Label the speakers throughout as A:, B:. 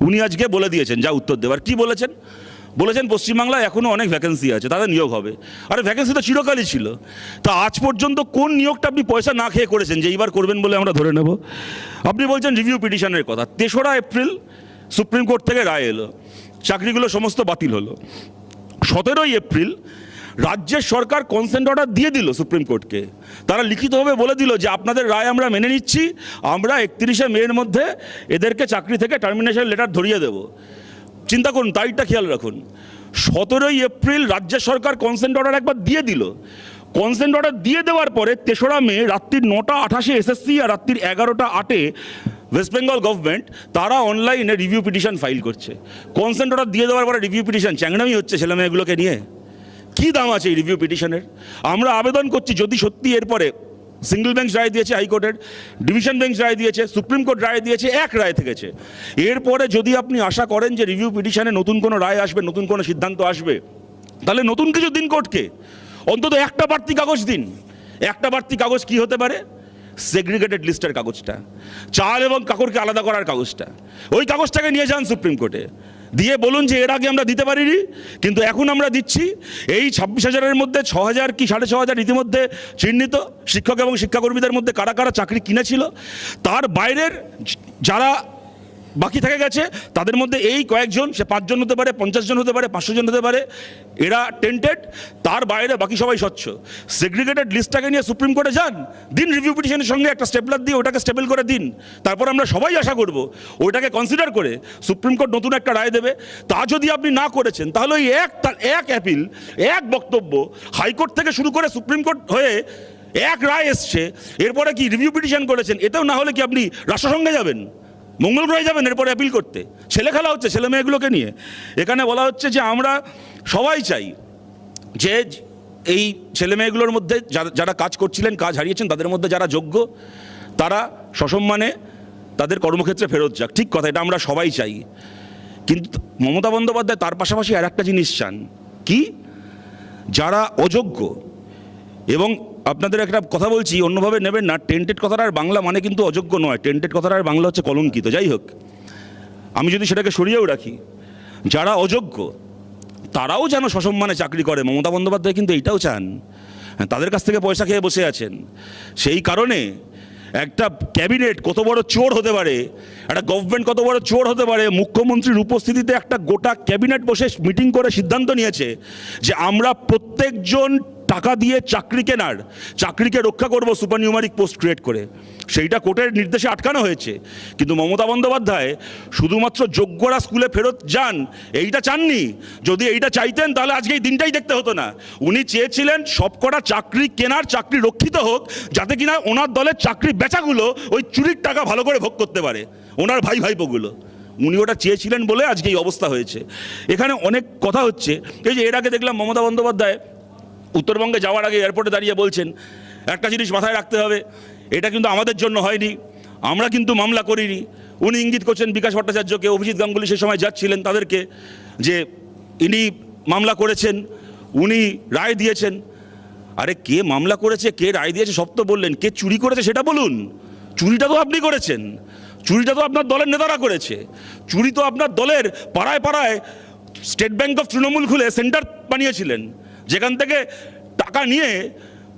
A: উনি আজকে বলে দিয়েছেন, যা উত্তর দেওয়ার। কি বলেছেন? বলেছেন পশ্চিমবাংলায় এখনও অনেক ভ্যাকেন্সি আছে, তাদের নিয়োগ হবে। আরে ভ্যাকেন্সি তো চিরকালই ছিল। তা আজ পর্যন্ত কোন নিয়োগটা আপনি পয়সা না খেয়ে করেছেন, যে এইবার করবেন বলে আমরা ধরে নেব? আপনি বলছেন রিভিউ পিটিশনের কথা। তেসরা এপ্রিল সুপ্রিম কোর্ট থেকে রায় এলো। চাকরিগুলো সমস্ত বাতিল হলো। সতেরোই এপ্রিল রাজ্যের সরকার কনসেন্ট অর্ডার দিয়ে দিল সুপ্রিম কোর্টকে তারা লিখিতভাবে বলে দিল যে, আপনাদের রায় আমরা মেনে নিচ্ছি, আমরা একত্রিশে মের মধ্যে এদেরকে চাকরি থেকে টার্মিনেশন লেটার ধরিয়ে দেব। চিন্তা করুন, তারিখটা খেয়াল রাখুন। সতেরোই এপ্রিল রাজ্য সরকার কনসেন্ট অর্ডার একবার দিয়ে দিল। কনসেন্ট অর্ডার দিয়ে দেওয়ার পরে তেসরা মে রাত্রির নটা আঠাশে এসএসসি আর রাত্রির এগারোটা আটে ওয়েস্ট বেঙ্গল গভর্নমেন্ট তারা অনলাইনে রিভিউ পিটিশন ফাইল করছে। কনসেন্ট অর্ডার দিয়ে দেওয়ার পরে রিভিউ পিটিশন চ্যাংড়ামি হচ্ছে ছেলেমেয়েগুলোকে নিয়ে। কী দাম আছে এই রিভিউ পিটিশনের আমরা আবেদন করছি যদি সত্যি এরপরে সিঙ্গল বেঞ্চ রায় দিয়েছে হাইকোর্টের ডিভিশন বেঞ্চ রায় দিয়েছে, সুপ্রিম কোর্ট রায় দিয়েছে, এক রায় থেকেছে এরপরে যদি আপনি আশা করেন যে রিভিউ পিটিশনে নতুন কোনো রায় আসবে, নতুন কোনো সিদ্ধান্ত আসবে, তাহলে নতুন কিছু দিন কোর্টকে। অন্তত একটা বাড়তি কাগজ দিন। একটা বাড়তি কাগজ কি হতে পারে? সেগ্রিগেটেড লিস্টের কাগজটা। চাল এবং কাকড়কে আলাদা করার কাগজটা। ওই কাগজটাকে নিয়ে যান সুপ্রিম কোর্টে। দিয়ে বলুন যে এর আগে আমরা দিতে পারিনি, কিন্তু এখন আমরা দিচ্ছি। এই ছাব্বিশ হাজারের মধ্যে ছ হাজার কি সাড়ে ছ হাজার ইতিমধ্যে চিহ্নিত শিক্ষক এবং শিক্ষাকর্মীদের মধ্যে কারা কারা চাকরি কিনেছিল, তার বাইরের যারা বাকি থেকে গেছে। তাদের মধ্যে এই কয়েকজন, সে পাঁচজন হতে পারে, পঞ্চাশ জন হতে পারে, পাঁচশো জন হতে পারে, এরা টেন্টেড তার বাইরে বাকি সবাই স্বচ্ছ। সেগ্রিগেটেড লিস্টটাকে নিয়ে সুপ্রিম কোর্টে যান, দিন রিভিউ পিটিশনের সঙ্গে একটা স্টেপলার দিয়ে ওটাকে স্টেবল করে দিন। তারপর আমরা সবাই আশা করব, ওইটাকে কনসিডার করে সুপ্রিম কোর্ট নতুন একটা রায় দেবে। তা যদি আপনি না করেছেন, তাহলে ওই এক তার এক অ্যাপিল এক বক্তব্য হাইকোর্ট থেকে শুরু করে সুপ্রিম কোর্ট হয়ে এক রায় এসছে। এরপরে কি রিভিউ পিটিশন করেছেন এতেও না হলে কি আপনি রাষ্ট্রসংঘে যাবেন? মঙ্গল গ্রহে যাবেন এরপরে অ্যাপিল করতে। ছেলে খেলা হচ্ছে, ছেলে মেয়েগুলোকে নিয়ে। এখানে বলা হচ্ছে যে আমরা সবাই চাই যে এই ছেলে মেয়েগুলোর মধ্যে যারা- কাজ করছিলেন, কাজ হারিয়েছেন, তাদের মধ্যে যারা যোগ্য, তারা সসম্মানে তাদের কর্মক্ষেত্রে ফেরত যাক। ঠিক কথা, এটা আমরা সবাই চাই। কিন্তু মমতা বন্দ্যোপাধ্যায় তার পাশাপাশি আর একটা জিনিস চান। কি? যারা অযোগ্য এবং আপনাদের একটা কথা বলছি, অন্যভাবে নেবেন না। টেন্টেড কথাটার বাংলা মানে কিন্তু অযোগ্য নয়। টেন্টেড কথাটার বাংলা হচ্ছে কলঙ্কিত, যাই হোক। আমি যদি সেটাকে সরিয়েও রাখি, যারা অযোগ্য, তারাও যেন সসম্মানে চাকরি করে। মমতা বন্দ্যোপাধ্যায় কিন্তু এইটাও চান। তাদের কাছ থেকে পয়সা খেয়ে বসে আছেন। সেই কারণে একটা ক্যাবিনেট কত বড় চোর হতে পারে, একটা গভর্নমেন্ট কত বড় চোর হতে পারে, মুখ্যমন্ত্রীর উপস্থিতিতে একটা গোটা ক্যাবিনেট বসে মিটিং করে সিদ্ধান্ত নিয়েছে যে আমরা প্রত্যেকজন টাকা দিয়ে চাকরি কেনার, চাকরিকে রক্ষা করব সুপার নিউমারিক পোস্ট ক্রিয়েট করে। সেইটা কোর্টের নির্দেশে আটকানো হয়েছে। কিন্তু মমতা বন্দ্যোপাধ্যায় শুধুমাত্র যোগ্যরা স্কুলে ফেরত যান, এইটা চাননি। যদি এইটা চাইতেন, তাহলে আজকে এই দিনটাই দেখতে হতো না। উনি চেয়েছিলেন সবকটা চাকরি কেনার, চাকরি রক্ষিত হোক, যাতে কিনা ওনার দলের চাকরি বেচাগুলো ওই চুরির টাকা ভালো করে ভোগ করতে পারে, ওনার ভাই ভাইপোগুলো। উনি ওটা চেয়েছিলেন বলে আজকে এই অবস্থা হয়েছে। এখানে অনেক কথা হচ্ছে। এই যে এর আগে দেখলাম মমতা বন্দ্যোপাধ্যায় উত্তরবঙ্গে যাওয়ার আগে এয়ারপোর্টে দাঁড়িয়ে বলছেন, একটা জিনিস মাথায় রাখতে হবে, এটা কিন্তু আমাদের জন্য হয়নি, আমরা কিন্তু মামলা করিনি। উনি ইঙ্গিত করছেন বিকাশ ভট্টাচার্যকে, অভিজিৎ গাঙ্গুলি সে সময় যাচ্ছিলেন তাদেরকে, যে ইনি মামলা করেছেন, উনি রায় দিয়েছেন। আরে কে মামলা করেছে, কে রায় দিয়েছে সব তো বললেন, কে চুরি করেছে সেটা বলুন। চুরিটা তো আপনি করেছেন, চুরিটা তো আপনার দলের নেতারা করেছে। চুরি তো আপনার দলের পাড়ায় পাড়ায় স্টেট ব্যাংক অফ তৃণমূল খুলে সেন্টার বানিয়েছিলেন। যেখান থেকে টাকা নিয়ে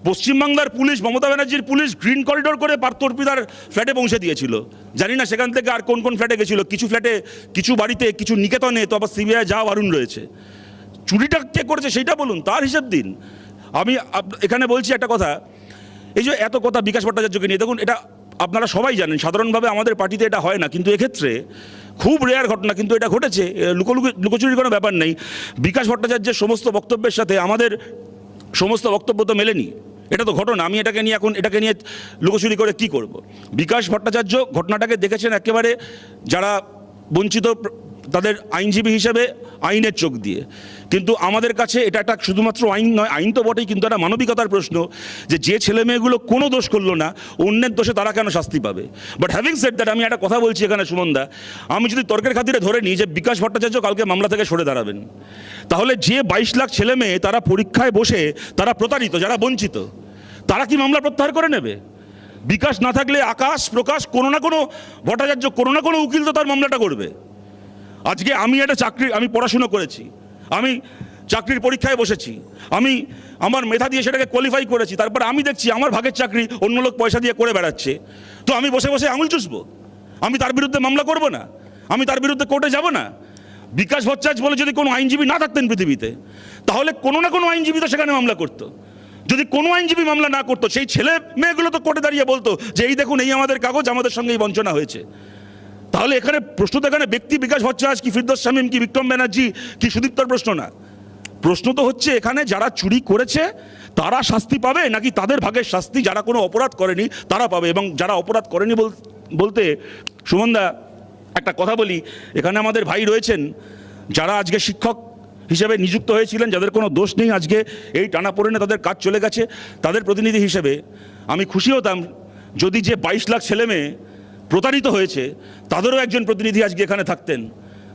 A: পশ্চিমবাংলার পুলিশ, মমতা ব্যানার্জির পুলিশ গ্রিন করিডোর করে পার্থ অর্পিতার ফ্ল্যাটে পৌঁছে দিয়েছিল। জানি না সেখান থেকে আর কোন কোন ফ্ল্যাটে গেছিল। কিছু ফ্ল্যাটে, কিছু বাড়িতে, কিছু নিকেতনে, তো আবার সিবিআই যা বারুণ রয়েছে। চুরিটা কে করেছে সেইটা বলুন, তার হিসেব দিন। আমি এখানে বলছি একটা কথা, এই যে এত কথা বিকাশ ভট্টাচার্যকে নিয়ে, দেখুন, এটা আপনারা সবাই জানেন, সাধারণভাবে আমাদের পার্টিতে এটা হয় না, কিন্তু এক্ষেত্রে খুব রেয়ার ঘটনা, কিন্তু এটা ঘটেছে লুকোলুকি লুকোচুরির কোনো ব্যাপার নেই। বিকাশ ভট্টাচার্যের সমস্ত বক্তব্যের সাথে আমাদের সমস্ত বক্তব্য তো মেলেনি। এটা তো ঘটনা, আমি এটাকে নিয়ে এখন, এটাকে নিয়ে লুকোচুরি করে কি করব? বিকাশ ভট্টাচার্য ঘটনাটাকে দেখেছেন একেবারে যারা বঞ্চিত তাদের আইনজীবী হিসেবে আইনের চোখ দিয়ে। কিন্তু আমাদের কাছে এটা একটা শুধুমাত্র আইন নয়, আইন তো বটেই, কিন্তু একটা মানবিকতার প্রশ্ন যে যে ছেলে মেয়েগুলো কোনো দোষ করল না, অন্যের দোষে তারা কেন শাস্তি পাবে? বাট হ্যাভিং সেট দ্যাট আমি একটা কথা বলছি এখানে সুমনদা আমি যদি তর্কের খাতিরে ধরে নিই যে বিকাশ ভট্টাচার্য কালকে মামলা থেকে সরে দাঁড়াবেন, তাহলে যে বাইশ লাখ ছেলে মেয়ে তারা পরীক্ষায় বসে তারা প্রতারিত, যারা বঞ্চিত, তারা কি মামলা প্রত্যাহার করে নেবে? বিকাশ না থাকলে আকাশ, প্রকাশ কোনো না কোনো ভট্টাচার্য কোনো না কোনো উকিল তো তার মামলাটা করবে। আজকে আমি একটা চাকরি, আমি পড়াশুনো করেছি। আমি চাকরির পরীক্ষায় বসেছি। আমি আমার মেধা দিয়ে সেটাকে কোয়ালিফাই করেছি। তারপর আমি দেখছি আমার ভাগের চাকরি অন্য লোক পয়সা দিয়ে করে বেড়াচ্ছে। তো আমি বসে বসে আঙুল চুষবো। আমি তার বিরুদ্ধে মামলা করব না। আমি তার বিরুদ্ধে কোর্টে যাব না। বিকাশ ভট্টাচার্য বলে যদি কোনো আইনজীবী না থাকতেন পৃথিবীতে, তাহলে কোনো না কোনো আইনজীবী তো সেখানে মামলা করতো। যদি কোনো আইনজীবী মামলা না করতো, সেই ছেলে মেয়েগুলো তো কোর্টে দাঁড়িয়ে বলতো যে, এই দেখুন, এই আমাদের কাগজ, আমাদের সঙ্গে এই বঞ্চনা হয়েছে। তাহলে এখানে প্রশ্ন তো এখানে ব্যক্তি বিকাশ ভট্টাচার্য কি ফিরদোস শামীম, কি বিক্রম ব্যানার্জি, কি সুদীপ্তর প্রশ্ন না? প্রশ্ন তো হচ্ছে এখানে যারা চুরি করেছে, তারা শাস্তি পাবে নাকি তাদের ভাগের শাস্তি? যারা কোনো অপরাধ করেনি, তারা পাবে। এবং যারা অপরাধ করেনি বল- বলতে সুমনদা একটা কথা বলি। এখানে আমাদের ভাই রয়েছেন, যারা আজকে শিক্ষক হিসেবে নিযুক্ত হয়েছিলেন, যাদের কোনো দোষ নেই আজকে, এই টানাপোড়েনে তাদের কাজ চলে গেছে, তাদের প্রতিনিধি হিসেবে। আমি খুশি হতাম যদি যে বাইশ লাখ ছেলে মেয়ে প্রতারিত হয়েছে, তাদেরও একজন প্রতিনিধি আজকে এখানে থাকতেন।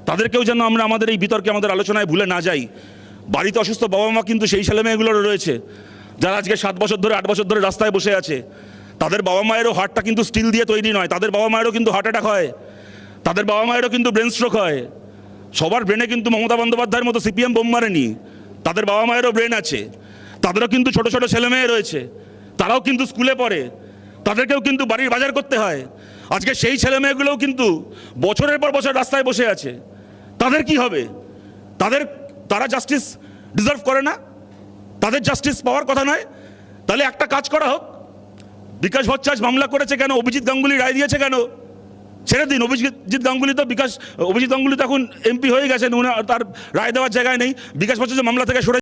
A: তাদেরকেও যেন আমরা আমাদের এই বিতর্কে আমাদের আলোচনায় ভুলে না যাই। বাড়িতে অসুস্থ বাবা মা কিন্তু সেই ছেলে মেয়েগুলোরও রয়েছে, যারা আজকে সাত বছর ধরে, আট বছর ধরে রাস্তায় বসে আছে। তাদের বাবা মায়েরও হার্টটা কিন্তু স্টিল দিয়ে তৈরি নয়, তাদের বাবা মায়েরও কিন্তু হার্ট অ্যাটাক হয়। তাদের বাবা মায়েরও কিন্তু ব্রেন স্ট্রোক হয়। সবার ব্রেনে কিন্তু মমতা বন্দ্যোপাধ্যায়ের মতো সিপিএম বোম মারেনি। তাদের বাবা মায়েরও ব্রেন আছে। তাদেরও কিন্তু ছোট ছোট ছেলে মেয়ে রয়েছে। তারাও কিন্তু স্কুলে পড়ে। তাদেরকেও কিন্তু বাড়ির বাজার করতে হয়। আজকে সেই ছেলে মেয়েগুলোও কিন্তু বছরের পর বছর রাস্তায় বসে আছে। তাদের কি হবে? তাদের, তারা জাস্টিস ডিজার্ভ করে না? তাদের জাস্টিস পাওয়ার কথা নয়? তাহলে একটা কাজ করা হোক। বিকাশ ভট্টাচার্য মামলা করেছে কেন? অভিজিৎ গাঙ্গুলি রায় দিয়েছে কেন? ছেড়ে দিন। অভিজিৎ গাঙ্গুলি তো বিকাশ, অভিজিৎ গাঙ্গুলি তো এখন এমপি হয়ে গেছেন। উনি তার রায় দেওয়ার জায়গায় নেই। বিকাশ ভট্টাচার্য মামলা থেকে সরে